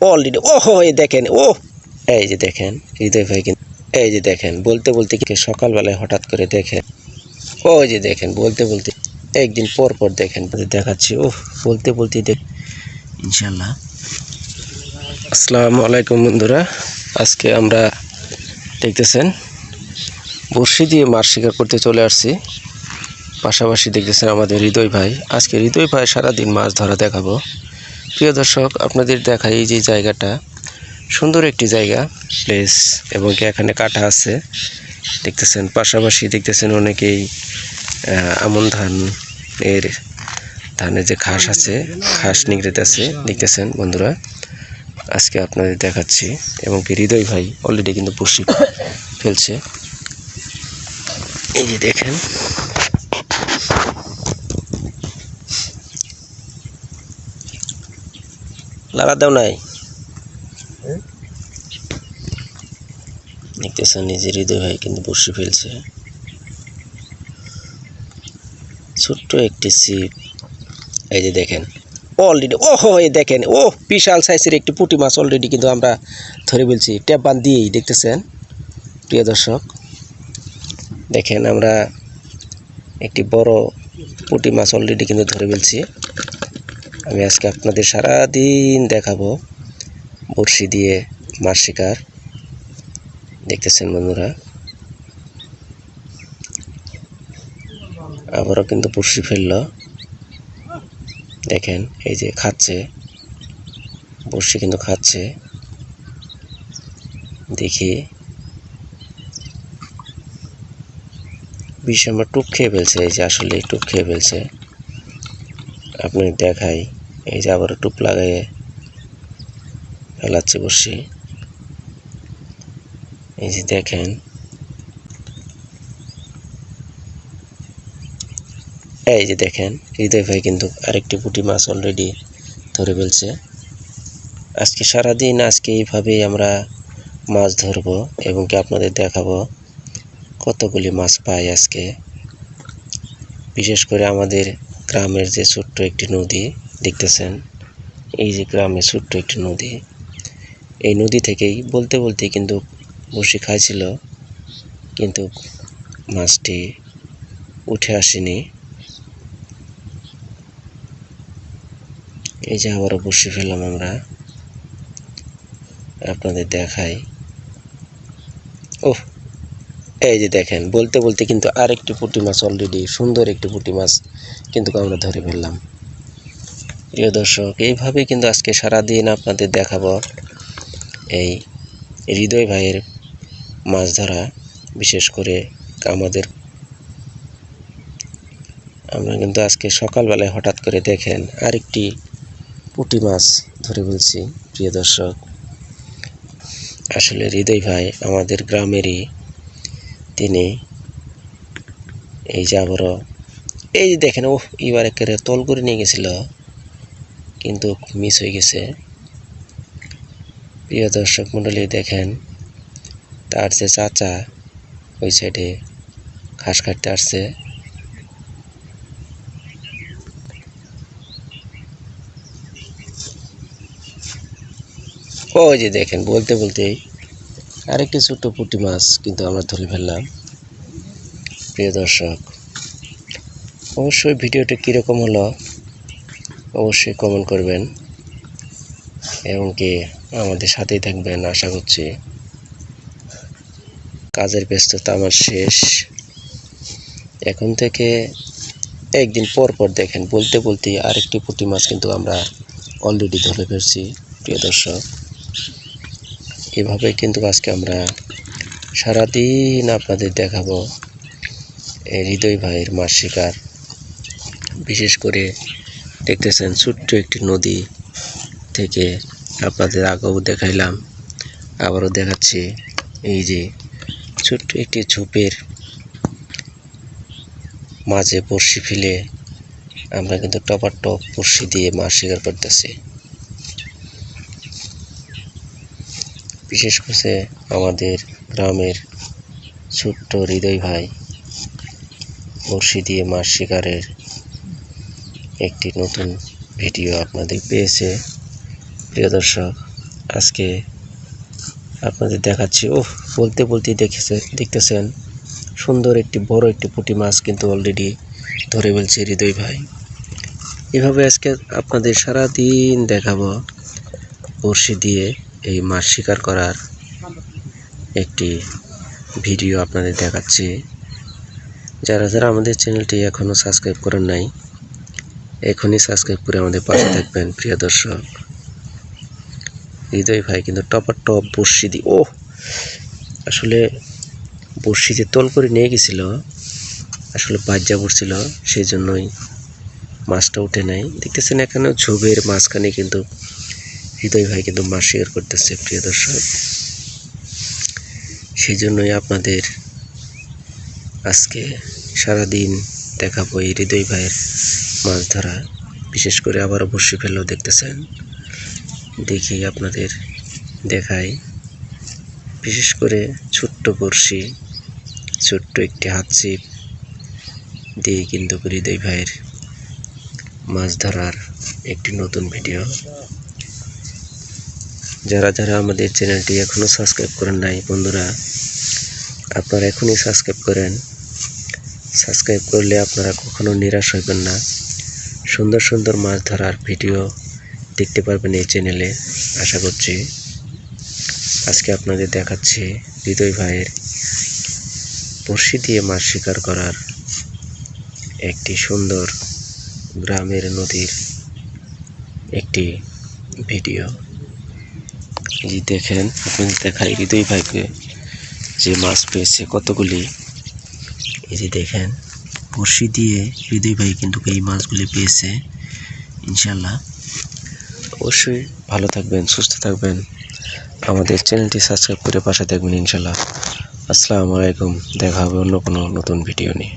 Already ও এই দেখেন ও এই যে দেখেন, হৃদয় ভাই কিন্তু, এই যে দেখেন, বলতে বলতে কি সকালবেলায় হঠাৎ করে দেখেন, ওই যে দেখেন, বলতে বলতে, একদিন পর পর দেখেন, দেখাচ্ছি ও বলতে বলতে দেখ ইনশাল্লাহ আসসালামু আলাইকুম বন্ধুরা, আজকে আমরা দেখতেছেন, বড়শি দিয়ে মাছ শিকার করতে চলে আসছি। পাশাপাশি দেখতেছেন আমাদের হৃদয় ভাই, আজকে হৃদয় ভাই সারাদিন মাছ ধরা দেখাবো। প্রিয় দর্শক, আপনাদের দেখাই এই যে জায়গাটা। সুন্দর একটি জায়গা প্লেস এবং কি এখানে কাটা আছে। দেখতেছেন, পাশাপাশি দেখতেছেন অনেকেই আমন ধান এর, ধানের যে ঘাস আছে, ঘাস নিগড়েতেছে দেখতেছেন, বন্ধুরা, আজকে আপনাদের দেখাচ্ছি। এবং কি হৃদয় ভাই অলরেডি কিন্তু বসি ফেলছে। এই যে দেখেন লাগা দাও নাই। দেখতেছেন নিজের হৃদয় ভাই কিন্তু বসে ফেলছে। ছোট্ট একটি সিপ এই যে দেখেন অলরেডি ও হো এই দেখেন ও বিশাল সাইজের একটি পুঁটি মাছ অলরেডি কিন্তু আমরা ধরে বলছি ট্যাপ বান দিয়েই দেখতেছেন? প্রিয় দর্শক দেখেন আমরা একটি বড় পুঁটি মাছ অলরেডি কিন্তু ধরে ফেলছি আমি আজকে আপনাদের সারা দিন দেখাবো বড়শি দিয়ে মাছ শিকার। দেখতেছেন বন্ধুরা? আবারও কিন্তু বড়শি ফেলল। দেখেন, এই যে খাচ্ছে। বড়শি কিন্তু খাচ্ছে। দেখি। বিশ আমার টুক খেয়ে ফেলছে, এই যে আসলে টুক খেয়ে ফেলছে। আপনি দেখাই। এই যে আবার টুপ লাগাইয়ে ফেলাচ্ছে বসি এই যে দেখেন। এই যে দেখেন, হৃদয় ভাই কিন্তু আরেকটি পুঁটি মাছ অলরেডি ধরে ফেলছে। আজকে সারাদিন আজকে এইভাবেই আমরা মাছ ধরবো এবং কি আপনাদের দেখাবো কতগুলি মাছ পাই আজকে। বিশেষ করে আমাদের গ্রামের যে ছোট্ট একটি নদী দেখতেছেন, এই যে গ্রামে ছোট্ট একটি নদী। এই নদী থেকেই বলতে বলতে কিন্তু বসি খাইছিল, কিন্তু মাছটি উঠে আসেনি। এই যে আবারও বসে ফেললাম আমরা। আপনাদের দেখাই। ও এই যে দেখেন, বলতে বলতে কিন্তু আরেকটি পুঁটি মাছ অলরেডি সুন্দর একটি পুঁটি মাছ কিন্তু আমরা ধরে ফেললাম। প্রিয় দর্শক এইভাবে কিন্তু আজকে সারাদিন আপনাদের দেখাবো এই হৃদয় ভাইয়ের মাছ ধরা, বিশেষ করে আমাদের। আমরা কিন্তু আজকে সকালবেলায় হঠাৎ করে দেখেন আরেকটি পুঁটি মাছ ধরে বলছি প্রিয় দর্শক। আসলে হৃদয় ভাই আমাদের গ্রামেরই, তিনি এই যে আবারও এই দেখেন ও এবার একেবারে তল করে নিয়ে গেছিল। কিন্তু মিস হয়ে গেছে। প্রিয় দর্শক মণ্ডলী, দেখেন, তার যে চাচা, ওই সাইডে ঘাস কাটতে আসছে। ওই যে দেখেন, বলতে বলতেই আরেকটি ছোট্ট পুঁটি মাছ কিন্তু আমরা ধরে ফেললাম। প্রিয় দর্শক, অবশ্যই ভিডিওটি কীরকম হলো? অবশ্যই কমেন্ট করবেন। এবং কি আমাদের সাথেই থাকবেন, আশা করছি। কাজের ব্যস্ততা আমার শেষ। এখন থেকে একদিন পর পর দেখেন, বলতে বলতে আরেকটি পুঁটি মাছ কিন্তু আমরা অলরেডি ধরে ফেলছি, প্রিয় দর্শক। এভাবে কিন্তু আজকে আমরা সারাদিন আপনাদের দেখাবো হৃদয় ভাইয়ের মাছ শিকার। বিশেষ করে দেখতেছেন, ছোট্ট একটি নদী থেকে আপনাদের আগেও দেখাইলাম, আবারও দেখাচ্ছি। এই যে ছোট্ট একটি ঝোপের মাঝে বড়শি ফেলে আমরা কিন্তু টপার টপ বড়শি দিয়ে মাছ শিকার করতেছি। বিশেষ করে আমাদের গ্রামের ছোট্ট হৃদয় ভাই বড়শি দিয়ে মাছ শিকারের একটি নতুন ভিডিও আপনাদের পেয়েছে। প্রিয় দর্শক, আজকে আপনাদের দেখাচ্ছি ও বলতে বলতে দেখেছে, দেখতেছেন, সুন্দর একটি, বড় একটি পুঁটি মাছ কিন্তু অলরেডি ধরে ফেলছে হৃদয় ভাই। এভাবে আজকে আপনাদের সারা দিন দেখাবো, বড়শি দিয়ে এই মাছ শিকার করার একটি ভিডিও আপনাদের দেখাচ্ছি। যারা যারা আমাদের চ্যানেলটি এখনও সাবস্ক্রাইব করেন নাই এখনই সাবস্ক্রাইব করে আমাদের পাশে থাকবেন, প্রিয় দর্শক। হৃদয় ভাই কিন্তু টপার টপ বর্ষি দি ও আসলে বর্ষিতে তোল করে নিয়ে গেছিল, আসলে বাজ্যা পড়ছিল সেই জন্যই মাছটা উঠে নাই। দেখতেছেন এখানে ঝোবের মাঝখানে কিন্তু হৃদয় ভাই কিন্তু মাছ শিকার করতেছে, প্রিয় দর্শক। সেই জন্যই আপনাদের আজকে সারাদিন দেখাবো এই হৃদয় ভাইয়ের মাছ ধরা বিশেষ করে আবারও বর্ষি ফেলেও দেখতেছেন। দেখি আপনাদের দেখাই। বিশেষ করে ছোট্ট বড়শি, ছোট্ট একটি হাত ছিপ দিয়ে কিন্তু করি হৃদয় ভাইয়ের মাছ ধরার একটি নতুন ভিডিও। যারা যারা আমাদের চ্যানেলটি এখনও সাবস্ক্রাইব করেন নাই, বন্ধুরা, আপনারা এখনই সাবস্ক্রাইব করেন। সাবস্ক্রাইব করলে আপনারা কখনো নিরাশ হইবেন না। সুন্দর সুন্দর মাছ ধরার ভিডিও দেখতে পারবেন এই চ্যানেলে আশা করছি। আজকে আপনাদের দেখাচ্ছি হৃদয় ভাইয়ের বড়শি দিয়ে মাছ শিকার করার একটি সুন্দর গ্রামের নদীর একটি ভিডিও। এই দেখেন আপনাদের দেখাই হৃদয় ভাইকে যে মাছ পেয়েছে কতগুলি, এই যে দেখেন। বড়শি দিয়ে হৃদয় ভাই কিন্তু এই মাছগুলি পেয়েছে ইনশাল্লাহ অবশ্যই ভালো থাকবেন, সুস্থ থাকবেন। আমাদের চ্যানেলটি সাবস্ক্রাইব করে পাশে থাকবেন ইনশাল্লাহ আসসালামু আলাইকুম, দেখা হবে অন্য কোনো নতুন ভিডিও নিয়ে।